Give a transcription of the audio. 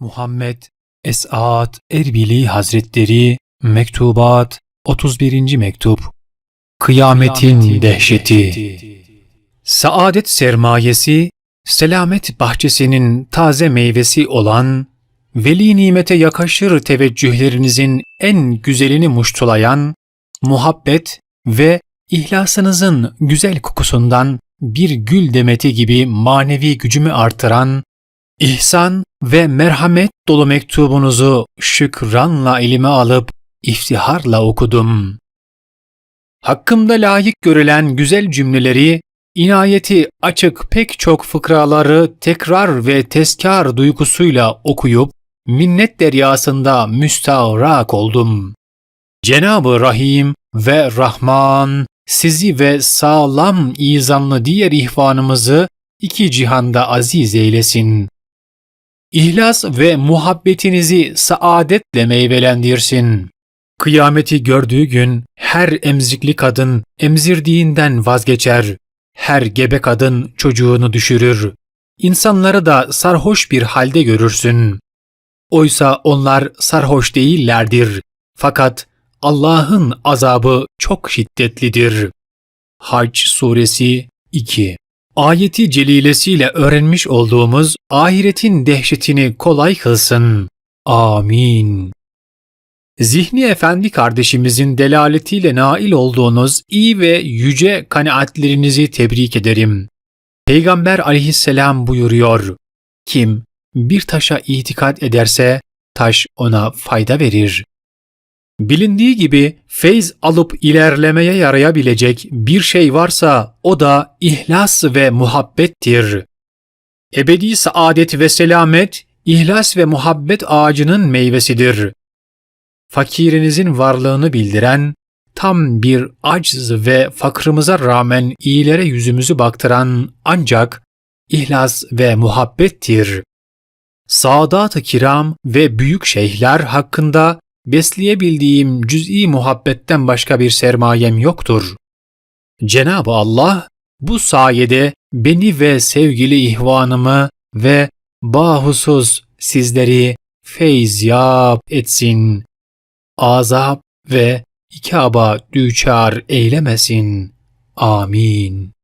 Muhammed Esat Erbili Hazretleri Mektubat 31. Mektup Kıyametin Dehşeti Saadet sermayesi, selamet bahçesinin taze meyvesi olan, veli nimete yakaşır teveccühlerinizin en güzelini muştulayan, muhabbet ve ihlasınızın güzel kokusundan bir gül demeti gibi manevi gücümü artıran, ihsan ve merhamet dolu mektubunuzu şükranla elime alıp iftiharla okudum. Hakkımda layık görülen güzel cümleleri, inayeti açık pek çok fıkraları tekrar ve tezkar duygusuyla okuyup, minnet deryasında müstahrak oldum. Cenab-ı Rahim ve Rahman sizi ve sağlam izanlı diğer ihvanımızı iki cihanda aziz eylesin. İhlas ve muhabbetinizi saadetle meyvelendirsin. Kıyameti gördüğü gün her emzikli kadın emzirdiğinden vazgeçer. Her gebe kadın çocuğunu düşürür. İnsanları da sarhoş bir halde görürsün. Oysa onlar sarhoş değillerdir. Fakat Allah'ın azabı çok şiddetlidir. Hac Suresi 2 Ayeti celilesiyle öğrenmiş olduğumuz ahiretin dehşetini kolay kılsın. Amin. Zihni Efendi kardeşimizin delaletiyle nail olduğunuz iyi ve yüce kanaatlerinizi tebrik ederim. Peygamber aleyhisselam buyuruyor. Kim bir taşa itikat ederse taş ona fayda verir. Bilindiği gibi feyz alıp ilerlemeye yarayabilecek bir şey varsa o da ihlas ve muhabbettir. Ebedi saadet ve selamet ihlas ve muhabbet ağacının meyvesidir. Fakirinizin varlığını bildiren, tam bir acz ve fakrımıza rağmen iyilere yüzümüzü baktıran ancak ihlas ve muhabbettir. Sadat-ı kiram ve büyük şeyhler hakkında besleyebildiğim cüz'i muhabbetten başka bir sermayem yoktur. Cenab-ı Allah bu sayede beni ve sevgili ihvanımı ve bahusuz sizleri feyzyap etsin. Azap ve ikaba düçar eylemesin. Amin.